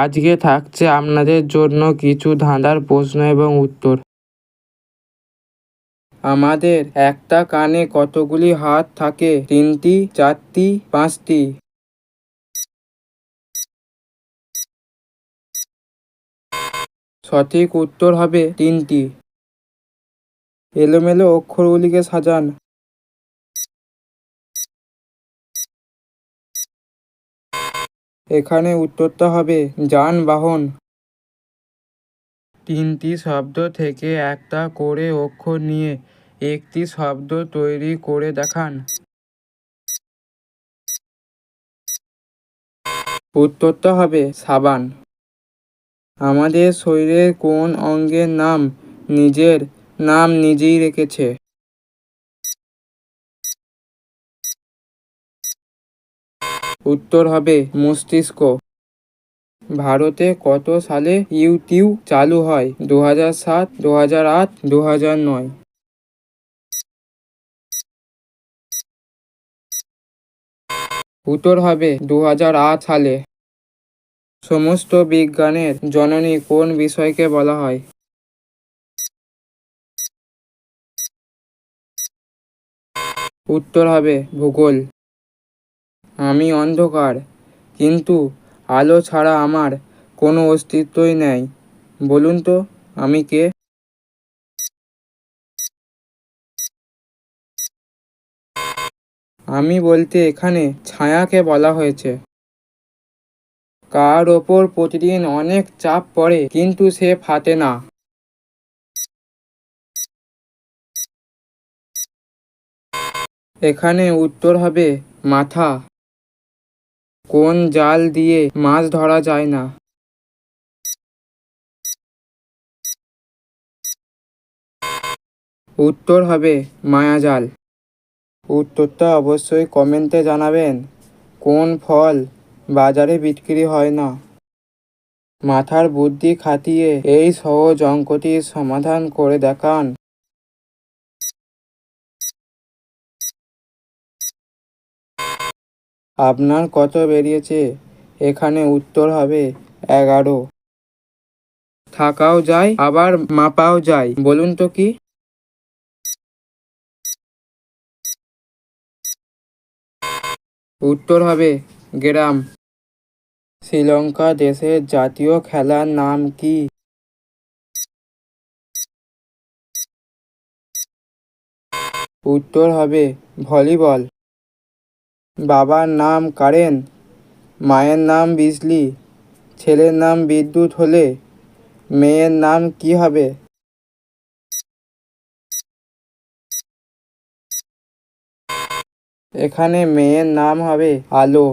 আজকে থাকছে আপনাদের জন্য কিছু ধাঁধার প্রশ্ন এবং উত্তর। আমাদের একটা কানে কতগুলি হাত থাকে? তিনটি, চারটি, পাঁচটি? সঠিক উত্তর হবে তিনটি। এলোমেলো অক্ষরগুলিকে সাজান। এখানে উত্তরটা হবে যানবাহন। তিনটি শব্দ থেকে একটা করে অক্ষর নিয়ে একটি শব্দ তৈরি করে দেখান। উত্তরটা হবে সাবান। আমাদের শরীরের কোন অঙ্গের নাম নিজের? নাম নিজেই রেখেছে। উত্তর হবে মস্তিষ্ক। ভারতে কত সালে ইউটিউব চালু হয়? দু হাজার সাত দু হাজার আট দু হাজার নয়। উত্তর হবে দু হাজার আট সালে। সমস্ত বিজ্ঞানের জননী কোন বিষয়কে বলা হয়? উত্তর হবে ভূগোল। আমি অন্ধকার, কিন্তু আলো ছাড়া আমার কোনো অস্তিত্বই নেই। বলুন তো, আমি কে? আমি বলতে এখানে ছায়াকে বলা হয়েছে। কার ওপর প্রতিদিন অনেক চাপ পড়ে, কিন্তু সে ফাটে না। এখানে উত্তর হবে মাথা। কোন জাল দিয়ে মাছ ধরা যায় না? উত্তর হবে মায়াজাল উত্তরটা অবশ্যই কমেন্টে জানাবেন, কোন ফল বাজারে বিক্রি হয় না? মাথার বুদ্ধি খাটিয়ে এই সহজ অঙ্কটির সমাধান করে দেখান। আপনার কত বেরিয়েছে? এখানে উত্তর হবে এগারো। থাকাও যায়, আবার মাপাও যায়, বলুন তো কি? উত্তর হবে গ্রাম। শ্রীলঙ্কা দেশের জাতীয় খেলার নাম কি? উত্তর হবে ভলিবল। বাবার নাম কারেন, মায়ের নাম বিজলি, ছেলের নাম বিদ্যুৎ হলে মেয়ের নাম কি হবে? এখানে মেয়ের নাম হবে আলো।